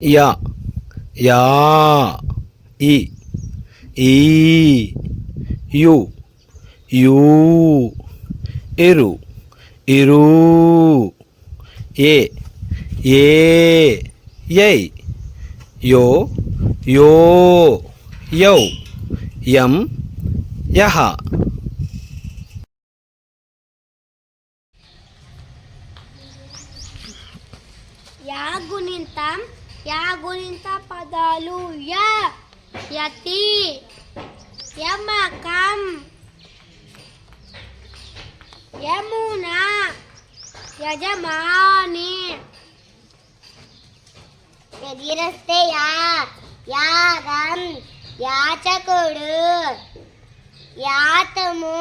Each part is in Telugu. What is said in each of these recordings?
యా. యా. ఈ. ఈ. యు. యూ. ఇరు. ఇరు. ఏ. ఏ. యై యో. యో. యౌ. యం. యహ. యా గుణింతం యా గుణింత పదాలు యా యతి యమకం యమున యజమాని ఎదిరస్తే యా యాగం యాచకుడు యాతము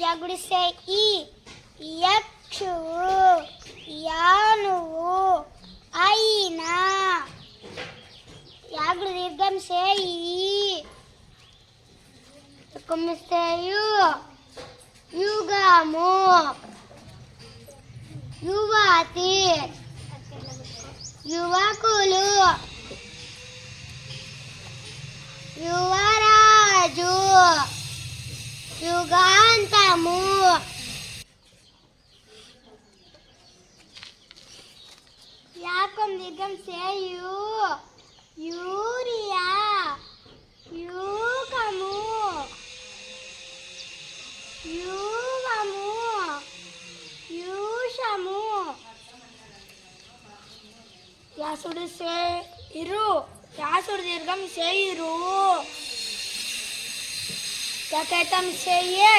యగుడిస్తే ఈ యక్షువు యాగుడు దీర్ఘం చేయి కొమ్మిస్తే యు యుగము యువతి యువకులు యువరాజు యుగాంతము యాకం దీర్ఘం సేయు యూరియా యూకము యూవము యూషము యాసుడు సే ఇరు యాసుడు దీర్ఘం సేయిరు యకైతం సేయే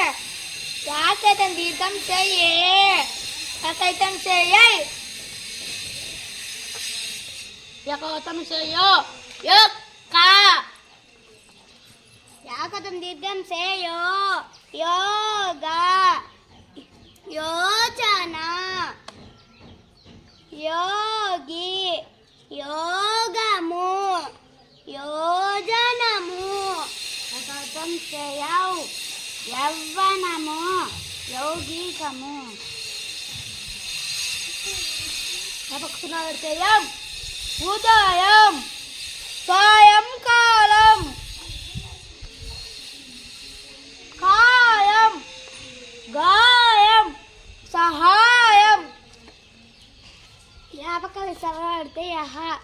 యాకైతం దీర్ఘం సేయే యకైతం సేయే యకైతం సేయో యొక్క. యాకతం దీర్ఘం సేయో యోగా. యోచన. యోగి. యోగము. యోజనము. యకతం సేయౌ యవ్వనము యౌగికము. చేయడం ఉదయం సాయంకాలం. కాయం గాయం సహాయం. జ్ఞాపకాలు సవడితే యహ.